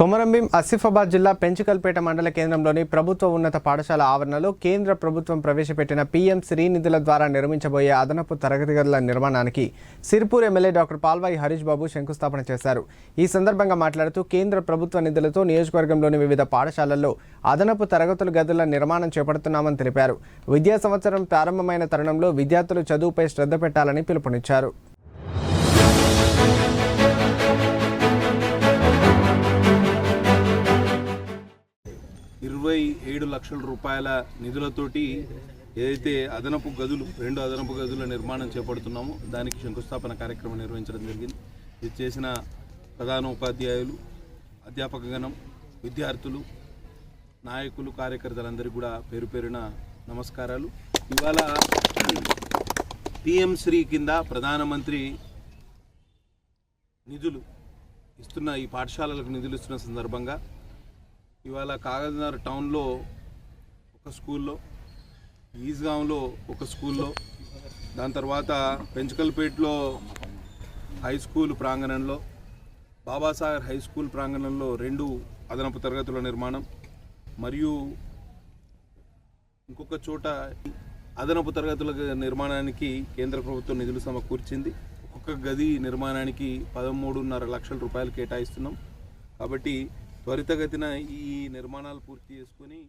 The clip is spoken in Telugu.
కొమరంభీం ఆసిఫాబాద్ జిల్లా పెంచుకల్పేట మండల కేంద్రంలోని ప్రభుత్వ ఉన్నత పాఠశాల ఆవరణలో కేంద్ర ప్రభుత్వం ప్రవేశపెట్టిన పీఎం శ్రీ నిధుల ద్వారా నిర్మించబోయే అదనపు తరగతి గదుల నిర్మాణానికి సిర్పూర్ ఎమ్మెల్యే డాక్టర్ పాల్వాయి హరీష్ బాబు శంకుస్థాపన చేశారు. ఈ సందర్భంగా మాట్లాడుతూ కేంద్ర ప్రభుత్వ నిధులతో నియోజకవర్గంలోని వివిధ పాఠశాలల్లో అదనపు తరగతుల గదుల నిర్మాణం చేపడుతున్నామని తెలిపారు. విద్యా సంవత్సరం ప్రారంభమైన తరుణంలో విద్యార్థులు చదువుపై శ్రద్ధ పెట్టాలని పిలుపునిచ్చారు. ఇరవై ఏడు లక్షల రూపాయల నిధులతోటి ఏదైతే అదనపు గదులు రెండు అదనపు గదుల నిర్మాణం చేపడుతున్నామో దానికి శంకుస్థాపన కార్యక్రమం నిర్వహించడం జరిగింది. ఇది చేసిన ప్రధాన ఉపాధ్యాయులు విద్యార్థులు నాయకులు కార్యకర్తలందరికీ కూడా పేరు పేరున నమస్కారాలు. ఇవాళ పిఎం శ్రీ కింద ప్రధానమంత్రి నిధులు ఇస్తున్న ఈ పాఠశాలలకు నిధులు ఇస్తున్న సందర్భంగా ఇవాళ కాగజ్నగర్ టౌన్లో ఒక స్కూల్లో ఈజ్గాంలో ఒక స్కూల్లో దాని తర్వాత పెంచకల్పేటలో హై స్కూల్ ప్రాంగణంలో బాబాసాగర్ హై స్కూల్ ప్రాంగణంలో రెండు అదనపు తరగతుల నిర్మాణం మరియు ఇంకొక చోట అదనపు తరగతుల నిర్మాణానికి కేంద్ర ప్రభుత్వం నిధులు సమకూర్చింది. ఒక్కొక్క గది నిర్మాణానికి పదమూడున్నర లక్షల రూపాయలు కేటాయిస్తున్నాం. కాబట్టి త్వరితగతిన ఈ నిర్మాణాలు పూర్తి చేసుకొని